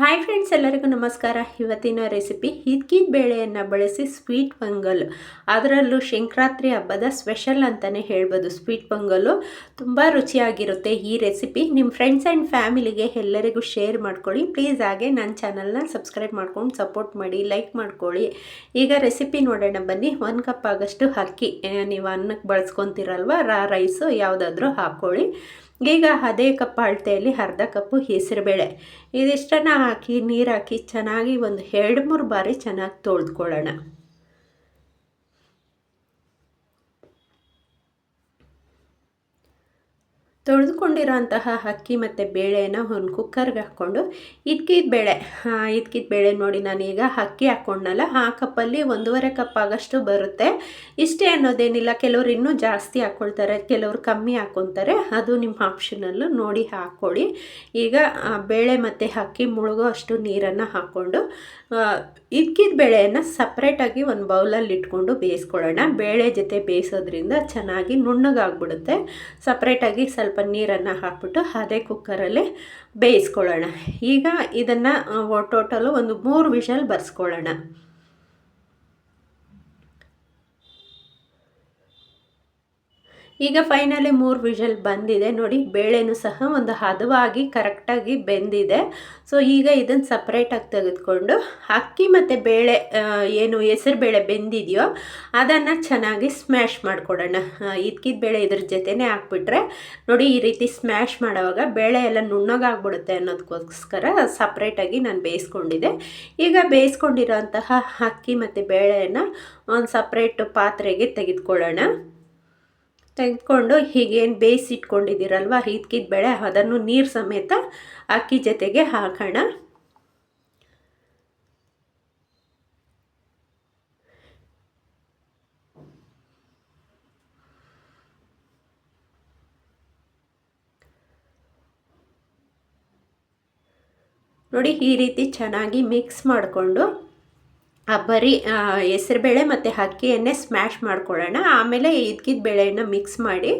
Hi friends ಎಲ್ಲರಿಗೂ ನಮಸ್ಕಾರ. ಇವತ್ತಿನ ರೆಸಿಪಿ ಹಿದ್ಕಿದ ಬೇಳೆಯನ್ನು ಬಳಸಿ ಸ್ವೀಟ್ ಪೊಂಗಲ್ ಅದರಲ್ಲೂ ಶಂಕರಾತ್ರಿ ಹಬ್ಬದ ಸ್ಪೆಷಲ್ ಅಂತಲೇ ಹೇಳ್ಬೋದು ಸ್ವೀಟ್ ಪೊಂಗಲು ತುಂಬ ರುಚಿಯಾಗಿರುತ್ತೆ ಈ ರೆಸಿಪಿ ನಿಮ್ಮ ಫ್ರೆಂಡ್ಸ್ ಆ್ಯಂಡ್ ಫ್ಯಾಮಿಲಿಗೆ ಎಲ್ಲರಿಗೂ ಶೇರ್ ಮಾಡ್ಕೊಳ್ಳಿ. ಪ್ಲೀಸ್ ಹಾಗೆ ನನ್ನ ಚಾನಲ್ನ ಸಬ್ಸ್ಕ್ರೈಬ್ ಮಾಡ್ಕೊಂಡು ಸಪೋರ್ಟ್ ಮಾಡಿ ಲೈಕ್ ಮಾಡ್ಕೊಳ್ಳಿ. ಈಗ ರೆಸಿಪಿ ನೋಡೋಣ ಬನ್ನಿ. ಒಂದು ಕಪ್ ಆಗಷ್ಟು ಅಕ್ಕಿ. ನೀವು ಅನ್ನಕ್ಕೆ ಬಳಸ್ಕೊತಿರಲ್ವ? ರಾ ರೈಸು ಯಾವುದಾದ್ರೂ ಹಾಕ್ಕೊಳ್ಳಿ. ಈಗ ಅದೇ ಕಪ್ ಅಳತೆಯಲ್ಲಿ ಅರ್ಧ ಕಪ್ಪು ಹೆಸರುಬೇಳೆ. ಇದಿಷ್ಟನ್ನು ಹಾಕಿ, ನೀರು ಹಾಕಿ ಚೆನ್ನಾಗಿ ಒಂದು ಎರಡು ಮೂರು ಬಾರಿ ಚೆನ್ನಾಗಿ ತೊಳೆದುಕೊಳ್ಳೋಣ. ತೊಳೆದುಕೊಂಡಿರೋಂತಹ ಅಕ್ಕಿ ಮತ್ತು ಬೇಳೆನ ಒಂದು ಕುಕ್ಕರ್ಗೆ ಹಾಕ್ಕೊಂಡು ಇದ್ಕಿದ ಬೇಳೆ. ಇದ್ಕಿದ ಬೇಳೆ ನೋಡಿ ನಾನೀಗ ಅಕ್ಕಿ ಹಾಕ್ಕೊಂಡಲ್ಲ ಆ ಕಪ್ಪಲ್ಲಿ ಒಂದೂವರೆ ಕಪ್ ಆಗಷ್ಟು ಬರುತ್ತೆ. ಇಷ್ಟೇ ಅನ್ನೋದೇನಿಲ್ಲ, ಕೆಲವರು ಇನ್ನೂ ಜಾಸ್ತಿ ಹಾಕ್ಕೊಳ್ತಾರೆ ಕೆಲವರು ಕಮ್ಮಿ ಹಾಕ್ಕೊತಾರೆ ಅದು ನಿಮ್ಮ ಆಪ್ಷನಲ್ಲೂ ನೋಡಿ ಹಾಕ್ಕೊಳ್ಳಿ ಈಗ ಬೇಳೆ ಮತ್ತು ಅಕ್ಕಿ ಮುಳುಗೋ ಅಷ್ಟು ನೀರನ್ನು ಹಾಕ್ಕೊಂಡು ಇದ್ಕಿದ ಬೇಳೆಯನ್ನು ಸಪ್ರೇಟಾಗಿ ಒಂದು ಬೌಲಲ್ಲಿ ಇಟ್ಕೊಂಡು ಬೇಯಿಸ್ಕೊಳ್ಳೋಣ. ಬೇಳೆ ಜೊತೆ ಬೇಯಿಸೋದ್ರಿಂದ ಚೆನ್ನಾಗಿ ನುಣ್ಣಗಾಗ್ಬಿಡುತ್ತೆ. ಸಪ್ರೇಟಾಗಿ ಸ್ವಲ್ಪ ನೀರನ್ನು ಹಾಕ್ಬಿಟ್ಟು ಅದೇ ಕುಕ್ಕರಲ್ಲಿ ಬೇಯಿಸ್ಕೊಳ್ಳೋಣ. ಈಗ ಇದನ್ನು ಟೋಟಲು ಒಂದು ಮೂರು ವಿಷಲ್ ಬರ್ಸ್ಕೊಳ್ಳೋಣ. ಈಗ ಫೈನಲಿ ಮೂರು ವಿಷಲ್ ಬಂದಿದೆ. ನೋಡಿ, ಬೇಳೆನೂ ಸಹ ಒಂದು ಹದವಾಗಿ ಕರೆಕ್ಟಾಗಿ ಬೆಂದಿದೆ. ಸೊ ಈಗ ಇದನ್ನು ಸಪ್ರೇಟಾಗಿ ತೆಗೆದುಕೊಂಡು ಅಕ್ಕಿ ಮತ್ತು ಬೇಳೆ ಏನು ಹೆಸರು ಬೇಳೆ ಬೆಂದಿದೆಯೋ ಅದನ್ನು ಚೆನ್ನಾಗಿ ಸ್ಮ್ಯಾಶ್ ಮಾಡಿಕೊಡೋಣ. ಇದ್ಕಿದ ಬೇಳೆ ಇದ್ರ ಜೊತೆನೇ ಹಾಕ್ಬಿಟ್ರೆ, ನೋಡಿ, ಈ ರೀತಿ ಸ್ಮ್ಯಾಶ್ ಮಾಡೋವಾಗ ಬೇಳೆ ಎಲ್ಲ ನುಣ್ಣಗಾಗ್ಬಿಡುತ್ತೆ ಅನ್ನೋದಕ್ಕೋಸ್ಕರ ಸಪ್ರೇಟಾಗಿ ನಾನು ಬೇಯಿಸ್ಕೊಂಡಿದ್ದೆ. ಈಗ ಬೇಯಿಸ್ಕೊಂಡಿರೋಂತಹ ಅಕ್ಕಿ ಮತ್ತು ಬೇಳೆಯನ್ನು ಒಂದು ಸಪ್ರೇಟ್ ಪಾತ್ರೆಗೆ ತೆಗೆದುಕೊಳ್ಳೋಣ. ತೆಗೆದುಕೊಂಡು ಹೀಗೇನು ಬೇಯಿಸಿಟ್ಕೊಂಡಿದ್ದೀರಲ್ವ? ಹಿದ್ಕಿದ ಬೇಳೆ, ಅದನ್ನು ನೀರು ಸಮೇತ ಅಕ್ಕಿ ಜೊತೆಗೆ ಹಾಕೋಣ. ನೋಡಿ, ಈ ರೀತಿ ಚೆನ್ನಾಗಿ ಮಿಕ್ಸ್ ಮಾಡಿಕೊಂಡು ಬರೀ ಹೆಸರುಬೇಳೆ ಮತ್ತು ಅಕ್ಕಿಯನ್ನೇ ಸ್ಮ್ಯಾಶ್ ಮಾಡ್ಕೊಳ್ಳೋಣ. ಆಮೇಲೆ ಇದ್ಕಿದ ಬೇಳೆಯನ್ನು ಮಿಕ್ಸ್ ಮಾಡಿ,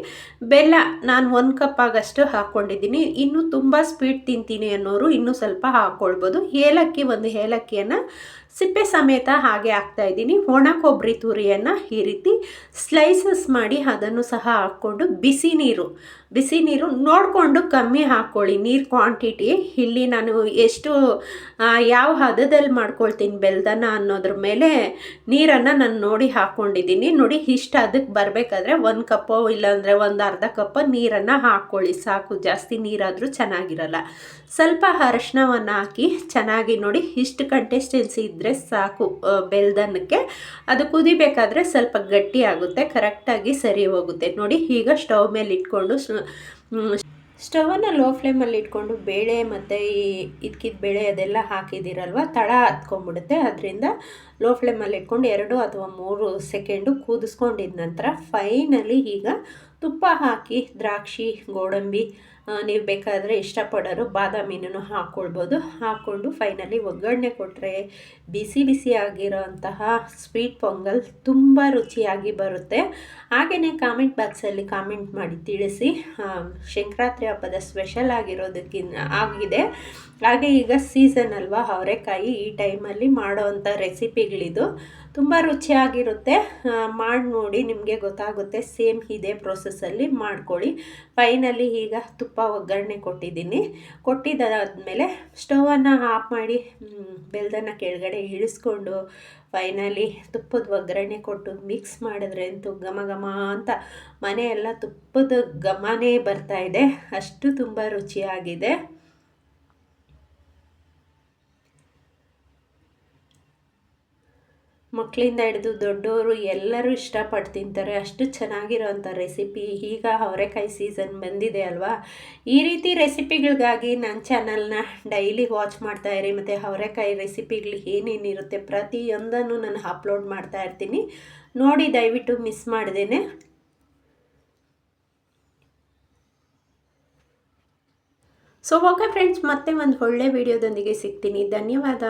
ಬೆಲ್ಲ ನಾನು ಒಂದು ಕಪ್ ಆಗಷ್ಟು ಹಾಕ್ಕೊಂಡಿದ್ದೀನಿ ಇನ್ನೂ ತುಂಬ ಸ್ವೀಟ್ ತಿಂತೀನಿ ಅನ್ನೋರು ಇನ್ನೂ ಸ್ವಲ್ಪ ಹಾಕ್ಕೊಳ್ಬೋದು ಏಲಕ್ಕಿ, ಒಂದು ಏಲಕ್ಕಿಯನ್ನು ಸಿಪ್ಪೆ ಸಮೇತ ಹಾಗೆ ಹಾಕ್ತಾ ಇದ್ದೀನಿ. ಒಣ ಕೊಬ್ಬರಿ ತುರಿಯನ್ನು ಈ ರೀತಿ ಸ್ಲೈಸಸ್ ಮಾಡಿ ಅದನ್ನು ಸಹ ಹಾಕ್ಕೊಂಡು ಬಿಸಿ ನೀರು ಬಿಸಿ ನೀರು ನೋಡಿಕೊಂಡು ಕಮ್ಮಿ ಹಾಕ್ಕೊಳ್ಳಿ ನೀರು ಕ್ವಾಂಟಿಟಿ ಇಲ್ಲಿ ನಾನು ಎಷ್ಟು ಯಾವ ಹದದಲ್ಲಿ ಮಾಡ್ಕೊಳ್ತೀನಿ ಬೆಲ್ದನ ಅನ್ನೋದ್ರ ಮೇಲೆ ನೀರನ್ನು ನಾನು ನೋಡಿ ಹಾಕ್ಕೊಂಡಿದ್ದೀನಿ ನೋಡಿ, ಇಷ್ಟು ಅದಕ್ಕೆ ಬರಬೇಕಾದ್ರೆ ಒಂದು ಕಪ್ಪು ಇಲ್ಲಾಂದರೆ ಒಂದು ಅರ್ಧ ಕಪ್ಪ ನೀರನ್ನು ಹಾಕ್ಕೊಳ್ಳಿ ಸಾಕು, ಜಾಸ್ತಿ ನೀರಾದರೂ ಚೆನ್ನಾಗಿರಲ್ಲ. ಸ್ವಲ್ಪ ಅರಶಿನವನ್ನು ಹಾಕಿ ಚೆನ್ನಾಗಿ ನೋಡಿ ಇಷ್ಟು ಕಂಟೆಸ್ಟೆನ್ಸಿ ಇದ್ದರೆ ಸಾಕು. ಬೆಲ್ದನ್ನಕ್ಕೆ ಅದು ಕುದಿಬೇಕಾದ್ರೆ ಸ್ವಲ್ಪ ಗಟ್ಟಿ ಆಗುತ್ತೆ ಕರೆಕ್ಟಾಗಿ ಸರಿ ಹೋಗುತ್ತೆ. ನೋಡಿ, ಈಗ ಸ್ಟವ್ ಮೇಲೆ ಇಟ್ಕೊಂಡು ಸ್ಟವನ್ನು ಲೋ ಫ್ಲೇಮಲ್ಲಿ ಇಟ್ಕೊಂಡು ಬೇಳೆ ಮತ್ತು ಈ ಇದಕ್ಕಿದ ಬೇಳೆ ಅದೆಲ್ಲ ಹಾಕಿದ್ದೀರಲ್ವ, ತಳ ಹತ್ಕೊಂಡ್ಬಿಡುತ್ತೆ. ಅದರಿಂದ ಲೋ ಫ್ಲೇಮಲ್ಲಿ ಇಟ್ಕೊಂಡು ಎರಡು ಅಥವಾ ಮೂರು ಸೆಕೆಂಡು ಕೂದಿಸ್ಕೊಂಡಿದ ನಂತರ ಫೈನಲಿ ಈಗ ತುಪ್ಪ ಹಾಕಿ, ದ್ರಾಕ್ಷಿ, ಗೋಡಂಬಿ ನೀವು ಬೇಕಾದರೆ ಇಷ್ಟಪಡೋರು ಬಾದಾಮಿನೂ ಹಾಕ್ಕೊಳ್ಬೋದು ಹಾಕ್ಕೊಂಡು ಫೈನಲಿ ಒಗ್ಗರಣೆ ಕೊಟ್ಟರೆ ಬಿಸಿ ಬಿಸಿ ಆಗಿರೋಂತಹ ಸ್ವೀಟ್ ಪೊಂಗಲ್ ತುಂಬ ರುಚಿಯಾಗಿ ಬರುತ್ತೆ. ಹಾಗೆಯೇ ಕಾಮೆಂಟ್ ಬಾಕ್ಸಲ್ಲಿ ಕಾಮೆಂಟ್ ಮಾಡಿ ತಿಳಿಸಿ. ಸಂಕ್ರಾಂತಿ ಹಬ್ಬದ ಸ್ಪೆಷಲ್ ಆಗಿರೋದಕ್ಕಿಂತ ಆಗಿದೆ. ಹಾಗೆ ಈಗ ಸೀಸನ್ ಅಲ್ವಾ, ಅವರೆಕಾಯಿ ಈ ಟೈಮಲ್ಲಿ ಮಾಡೋವಂಥ ರೆಸಿಪಿಗಳಿದು ತುಂಬ ರುಚಿಯಾಗಿರುತ್ತೆ. ಮಾಡಿ ನೋಡಿ, ನಿಮಗೆ ಗೊತ್ತಾಗುತ್ತೆ. ಸೇಮ್ ಇದೇ ಪ್ರೊಸೆಸ್ಸಲ್ಲಿ ಮಾಡ್ಕೊಳ್ಳಿ. ಫೈನಲಿ ಈಗ ತುಪ್ಪ ಒಗ್ಗರಣೆ ಕೊಟ್ಟಿದ್ದೀನಿ. ಕೊಟ್ಟಿದ್ದಾದಮೇಲೆ ಸ್ಟವನ್ನು ಆಫ್ ಮಾಡಿ ಬೆಲ್ದನ್ನು ಕೆಳಗಡೆ ಇಳಿಸ್ಕೊಂಡು ಫೈನಲಿ ತುಪ್ಪದ ಒಗ್ಗರಣೆ ಕೊಟ್ಟು ಮಿಕ್ಸ್ ಮಾಡಿದ್ರೆ ಅಂತೂ ಘಮ ಘಮ ಅಂತ ಮನೆಯೆಲ್ಲ ತುಪ್ಪದ ಘಮನೇ ಬರ್ತಾಯಿದೆ ಅಷ್ಟು ತುಂಬ ರುಚಿಯಾಗಿದೆ. ಮಕ್ಕಳಿಂದ ಹಿಡಿದು ದೊಡ್ಡವರು ಎಲ್ಲರೂ ಇಷ್ಟಪಟ್ಟು ತಿಂತಾರೆ, ಅಷ್ಟು ಚೆನ್ನಾಗಿರೋವಂಥ ರೆಸಿಪಿ ಈಗ ಅವರೆಕಾಯಿ ಸೀಸನ್ ಬಂದಿದೆ ಅಲ್ವಾ? ಈ ರೀತಿ ರೆಸಿಪಿಗಳಿಗಾಗಿ ನನ್ನ ಚಾನಲ್ನ ಡೈಲಿ ವಾಚ್ ಮಾಡ್ತಾ ಇರಿ, ಮತ್ತು ಅವರೆಕಾಯಿ ರೆಸಿಪಿಗಳು ಏನೇನಿರುತ್ತೆ ಪ್ರತಿಯೊಂದನ್ನು ನಾನು ಅಪ್ಲೋಡ್ ಮಾಡ್ತಾ ಇರ್ತೀನಿ. ನೋಡಿ, ದಯವಿಟ್ಟು ಮಿಸ್ ಮಾಡ್ದೇನೆ. ಸೊ ಓಕೆ ಫ್ರೆಂಡ್ಸ್ ಮತ್ತೆ ಒಂದು ಒಳ್ಳೆ ವಿಡಿಯೋದೊಂದಿಗೆ ಸಿಗ್ತೀನಿ. ಧನ್ಯವಾದ.